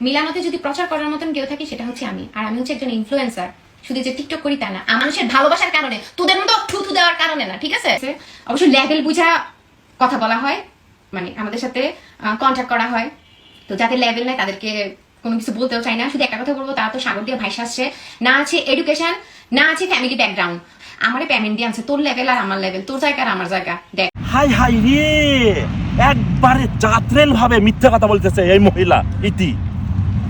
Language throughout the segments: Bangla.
মিলানোতে যদি প্রচার করার মতন কেউ থাকে সেটা হচ্ছে আমি। আর আমি হচ্ছে একজন ইনফ্লুয়েন্সার শুধু যে টিকটক করি তা না। আমার মানুষের ভালোবাসার কারণে তোদের মতো থুথু দেওয়ার কারণে না ঠিক আছে? অবশ্য লেভেল বুঝা কথা বলা হয়। মানে আমাদের সাথে কন্ট্যাক্ট করা হয়। তো যাদের লেভেল নেয় তাদেরকে কোনো কিছু বলতেও চাই না। শুধু একটা কথা বলব তারা তো সাগর দিয়ে ভাইসা আসছে। না আছে এডুকেশন না আছে ফ্যামিলি ব্যাকগ্রাউন্ড আমারে পেমেন্ট দিয়ে আনছে। তোর লেভেল আর আমার লেভেল তোর জায়গা আর আমার জায়গা। দেখ। হাই হাই রে! একবারে চাত্রেল ভাবে মিথ্যা কথা বলতেছে এই মহিলা ইতি।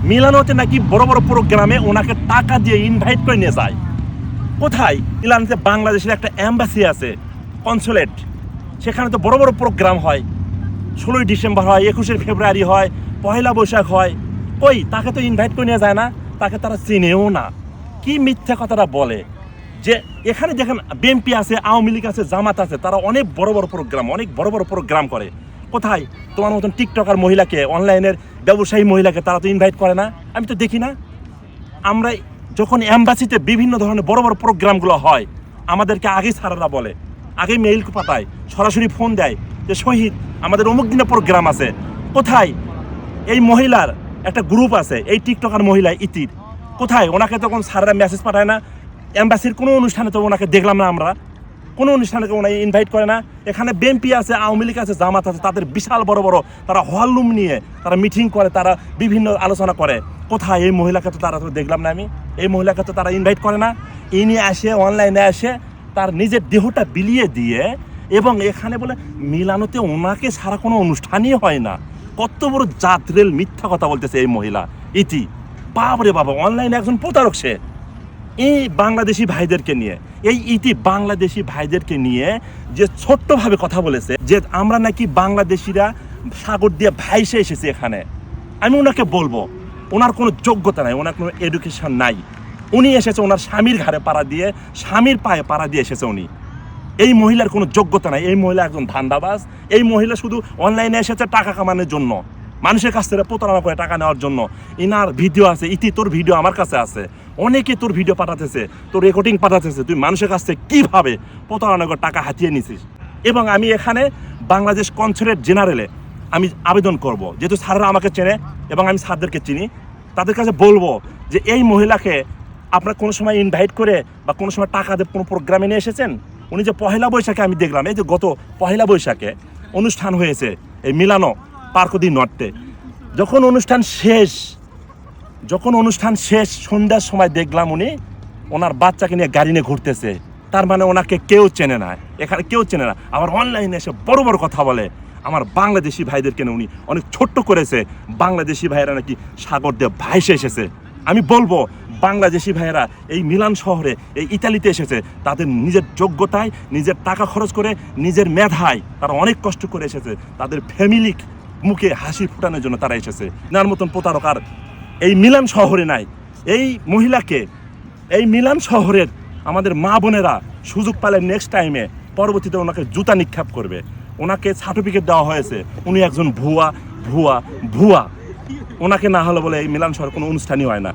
মিলানোতে নাকি বড় বড় প্রোগ্রামে ওনাকে টাকা দিয়ে ইনভাইট করে নিয়ে যায়। কোথায়? মিলানোতে বাংলাদেশের একটা অ্যাম্বাসি আছে কনসুলেট সেখানে তো বড় বড় প্রোগ্রাম হয়। ষোলোই ডিসেম্বর হয়, একুশে ফেব্রুয়ারি হয়, পয়লা বৈশাখ হয়। কই? তাকে তো ইনভাইট করে নিয়ে যায় না? তাকে তারা চিনেও না। কি মিথ্যা কথাটা বলে? যে এখানে দেখেন বিএনপি আছে, আওয়ামী লীগ আছে, জামাত আছে, তারা অনেক বড় বড় প্রোগ্রাম, অনেক বড় বড় প্রোগ্রাম করে। কোথায়? তোমার মতন টিকটকার মহিলাকে, অনলাইনের ব্যবসায়ী মহিলাকে তারা তো ইনভাইট করে না? আমি তো দেখি না। আমরা যখন অ্যাম্বাসিতে বিভিন্ন ধরনের বড় বড় প্রোগ্রামগুলো হয়, আমাদেরকে আগেই স্যারেরা বলে আগে মেইল পাঠায়, সরাসরি ফোন দেয় যে, শহীদ, আমাদের অমুক দিনে প্রোগ্রাম আছে। কোথায়? এই মহিলার একটা গ্রুপ আছে, এই টিকটকার মহিলা ইতির। কোথায়? ওনাকে তখন স্যারেরা মেসেজ পাঠায় না। অ্যাম্বাসির কোনো অনুষ্ঠানে তো ওনাকে দেখলাম না আমরা। কোনো অনুষ্ঠানে ওনাকে ইনভাইট করে না। এখানে বিএনপি আছে, আওয়ামী লীগ আছে, জামাত আছে, তাদের বিশাল বড় বড় তারা হলরুম নিয়ে তারা মিটিং করে, তারা বিভিন্ন আলোচনা করে। কোথায় এই মহিলাকে তো তারা তো দেখলাম না আমি। এই মহিলাকে তো তারা ইনভাইট করে না। এই নিয়ে আসে অনলাইনে আসে, তার নিজের দেহটা বিলিয়ে দিয়ে এবং এখানে বলে মিলানোতে ওনাকে সারা কোনো অনুষ্ঠানই হয় না। কত বড় জাতরেল মিথ্যা কথা বলতেছে এই মহিলা। ইতি। বাবরে বাবা অনলাইনে একজন প্রতারক সে। এই বাংলাদেশি ভাইদেরকে নিয়ে, এই ইতি বাংলাদেশি ভাইদেরকে নিয়ে যে ছোট্টভাবে কথা বলেছে, যে আমরা নাকি বাংলাদেশিরা সাগর দিয়ে ভাইসে এসেছি এখানে। আমি ওনাকে বলব, ওনার কোনো যোগ্যতা নাই, ওনার কোনো এডুকেশন নাই। উনি এসেছে ওনার স্বামীর ঘাড়ে পাড়া দিয়ে, স্বামীর পায়ে পাড়া দিয়ে এসেছে উনি। এই মহিলার কোনো যোগ্যতা নাই, এই মহিলা একজন ধান্দাবাজ, এই মহিলা শুধু অনলাইনে এসেছে টাকা কামানোর জন্য। মানুষের কাছ থেকে প্রতারণা করে টাকা নেওয়ার জন্য। ইনার ভিডিও আছে, ইতি তোর ভিডিও আমার কাছে আছে। অনেকে তোর ভিডিও পাঠাতেছে, তোর রেকর্ডিং পাঠাতেছে। তুই মানুষের কাছ থেকে কীভাবে প্রতারণা করে টাকা হাতিয়ে নিছিস? এবং আমি এখানে বাংলাদেশ কনসুলেট জেনারেলে আমি আবেদন করব। যেহেতু স্যাররা আমাকে চেনে এবং আমি স্যারদেরকে চিনি, তাদের কাছে বলব যে এই মহিলাকে আপনারা কোনো সময় ইনভাইট করে বা কোনো সময় টাকা দিয়ে কোনো প্রোগ্রামে নিয়ে এসেছেন? উনি যে পহেলা বৈশাখে আমি দেখলাম, এই যে গত পহেলা বৈশাখে অনুষ্ঠান হয়েছে, এই মিলানো। পার্কদি নর্থে। যখন অনুষ্ঠান শেষ, যখন অনুষ্ঠান শেষ, সন্ধ্যার সময় দেখলাম উনি ওনার বাচ্চাকে নিয়ে গাড়ি নিয়ে ঘুরতেছে। তার মানে ওনাকে কেউ চেনে না। এখানে কেউ চেনে না। আবার অনলাইনে এসে বড় বড় কথা বলে। আমার বাংলাদেশি ভাইদেরকে নিয়ে উনি অনেক ছোট্ট করেছে। বাংলাদেশি ভাইয়েরা নাকি সাগর দিয়ে ভাইসে এসেছে। আমি বলব, বাংলাদেশি ভাইয়েরা এই মিলান শহরে, এই ইতালিতে এসেছে। তাদের নিজের যোগ্যতায়, নিজের টাকা খরচ করে, নিজের মেধায় তারা অনেক কষ্ট করে এসেছে। তাদের ফ্যামিলি মুখে হাসি ফুটানোর জন্য তারা এসেছে। নার মতন প্রতারক আর এই মিলান শহরে নাই। এই মহিলাকে, এই মিলান শহরের আমাদের মা বোনেরা সুযোগ পালে নেক্সট টাইমে পরবর্তীতে ওনাকে জুতা নিক্ষেপ করবে। ওনাকে সার্টিফিকেট দেওয়া হয়েছে। উনি একজন ভুয়া ভুয়া ভুয়া। ওনাকে না হলে বলে এই মিলান শহর কোনো অনুষ্ঠানই হয় না।